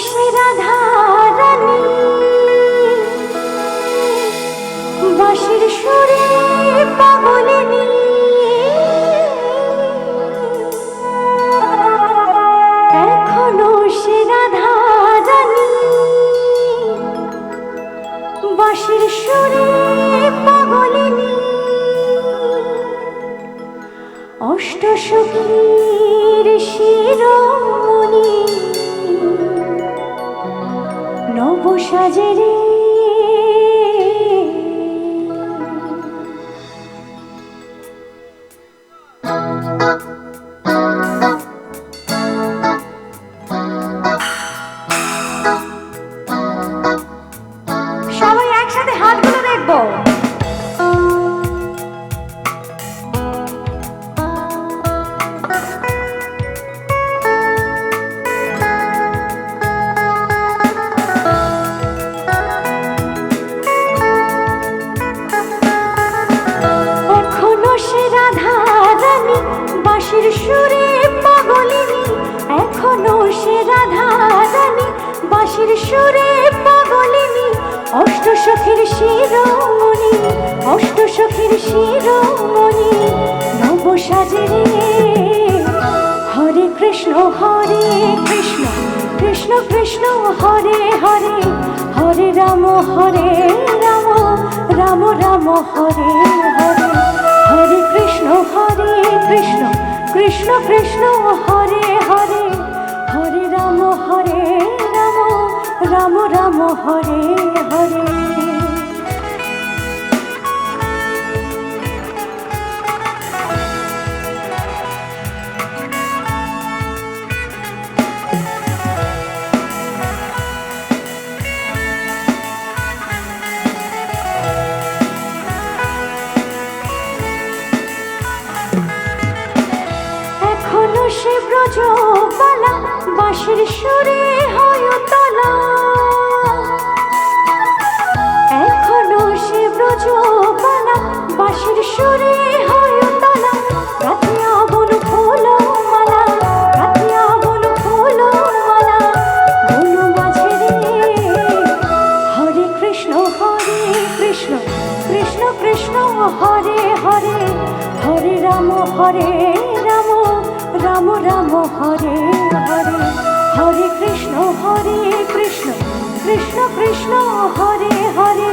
সে রাধা রানী বাঁশির সুরে পাগলিনী এখনও সে রাধা রানী বাঁশির সুরে পাগলিনী অষ্টসখীর শিরোমণি নবসাজেরে সবাই বাঁশির সুরে পাগলিনী, অষ্ট সখীর শিরোমণি, অষ্ট সখীর শিরোমণি, নব সাজরে হরে কৃষ্ণ হরে কৃষ্ণ কৃষ্ণ কৃষ্ণ, হরে হরে হরে রাম হরে রাম রাম রাম, হরে হরে। হরে কৃষ্ণ হরে কৃষ্ণ কৃষ্ণ কৃষ্ণ হরে হরে হরে। এখনও সে ব্রজবালা বাঁশির সুরে হয় তলা। ব্রজবালা বাঁশির সুরে হয় তলা। রাতিয়া বন ফুল মালা, রাতিয়া বন ফুল মালা। বন মাঝে রে, হরে কৃষ্ণ হরে কৃষ্ণ কৃষ্ণ কৃষ্ণ হরে রাম রাম রাম, হরে হরে। হরে কৃষ্ণ হরে কৃষ্ণ কৃষ্ণ কৃষ্ণ, হরে হরে।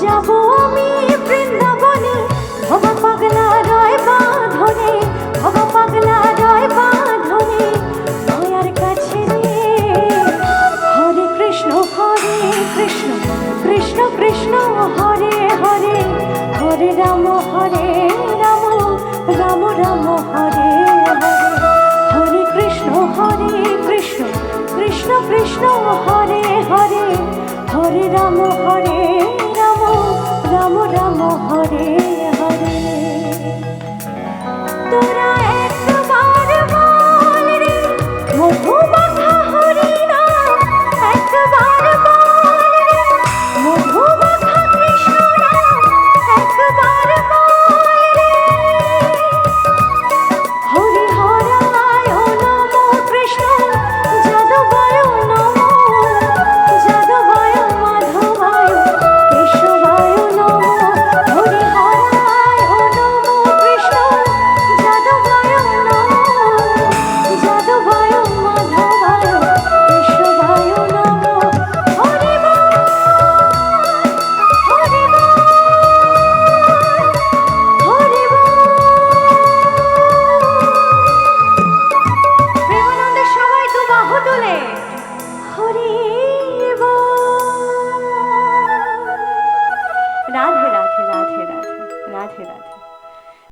যাব আমি বৃন্দাবনে। ভবা পাগলা হরে কৃষ্ণ কৃষ্ণ কৃষ্ণ কৃষ্ণ, হরে হরে হরে রাম, হরে হরে কৃষ্ণ কৃষ্ণ কৃষ্ণ কৃষ্ণ, হরে হরে হরে রাম, হরে।